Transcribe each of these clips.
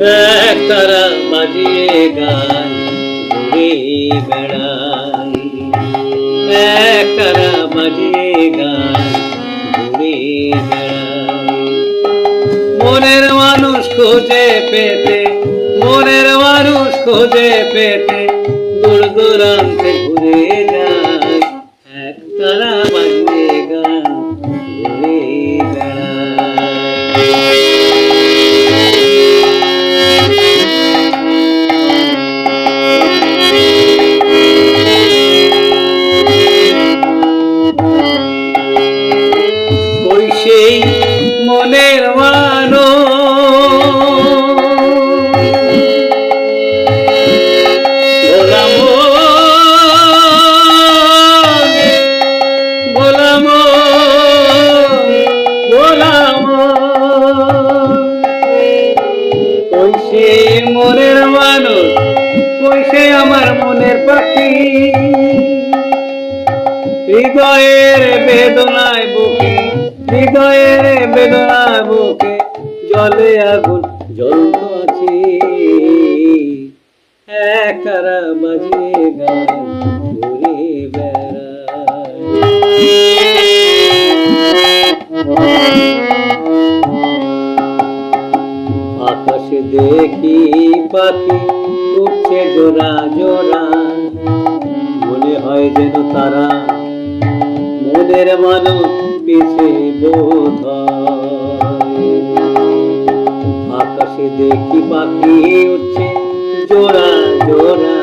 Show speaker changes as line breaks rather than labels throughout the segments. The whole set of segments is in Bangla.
এক তারা বাজিয়ে গান ঘুরে বেড়াই। এক তারা বাজিয়ে গান বেড়াই। মনের মানুষ খোঁজে পেতে, মনের মানুষ খোঁজে পেতে দূর দূরান্তে ঘুরে যায়। এক তারা সেই মনের মানো মনের সেই আমার মনের হৃদয়ের বেদনায় বুকে হৃদয়ের বেদনায় বুকে জলে আগুন, জ্বলন্ত আছে। একারা বাজিয়ে গান ঘুরে আকাশে দেখি পাখি উঠছে জোড়া জোড়া। মনে হয় যেন তারা মনের মানুষ। পিছে বোধ আকাশে দেখি পাখি উঠছে জোড়া জোড়া।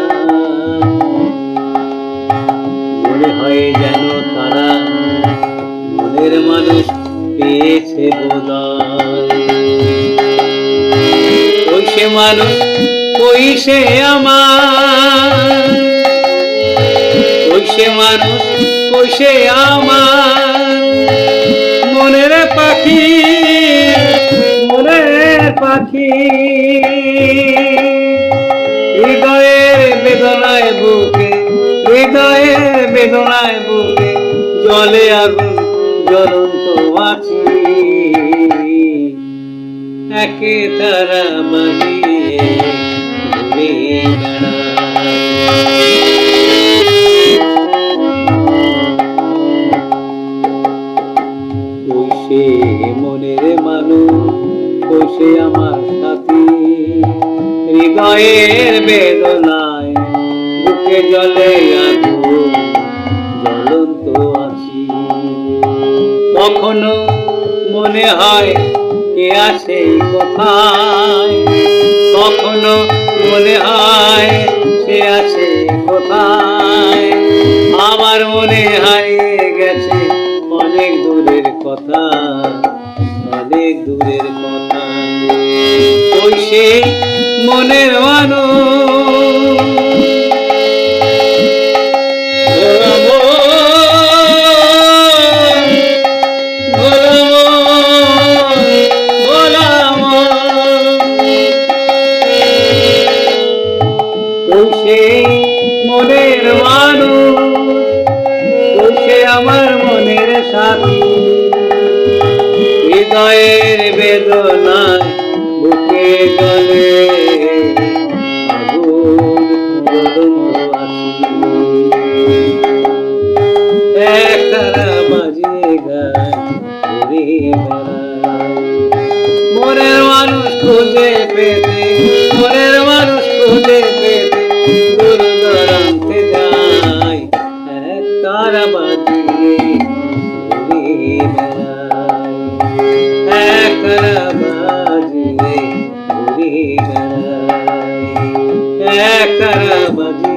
মনে হয় যেন তারা মনের মানুষ পেয়েছে ওই সে মানুষ, ওই সে আমার। ওই মানুষ, ওই আমার। পাখি। হৃদয়ের বেদনায় বুকে, হৃদয়ের বেদনায় বুকে, জলে আগুন জ্বলন্ত আছি। একে তারা মানিয়ে ঘুরে হৃদয়ের বেদনায় বুকে জলে জ্বলন্ত আছি। কখনো মনে হয় কে আছে কোথায়? কখনো মনে হয় সে আছে কোথায়? আমার মনে হারিয়ে গেছে অনেক দূরের কথা, অনেক দূরের কথা মনের মানুষ। মনের মানুষ সে আমার মনের সাথী হৃদয়ের বেদনায় বুকে গলে মনের মানুষ খুঁজে পেতে, মনের মানুষ খুঁজে পেতে দূর দূরান্তে এক তারা বাজিয়ে ঘুরে বেড়ায় এক বাজিয়ে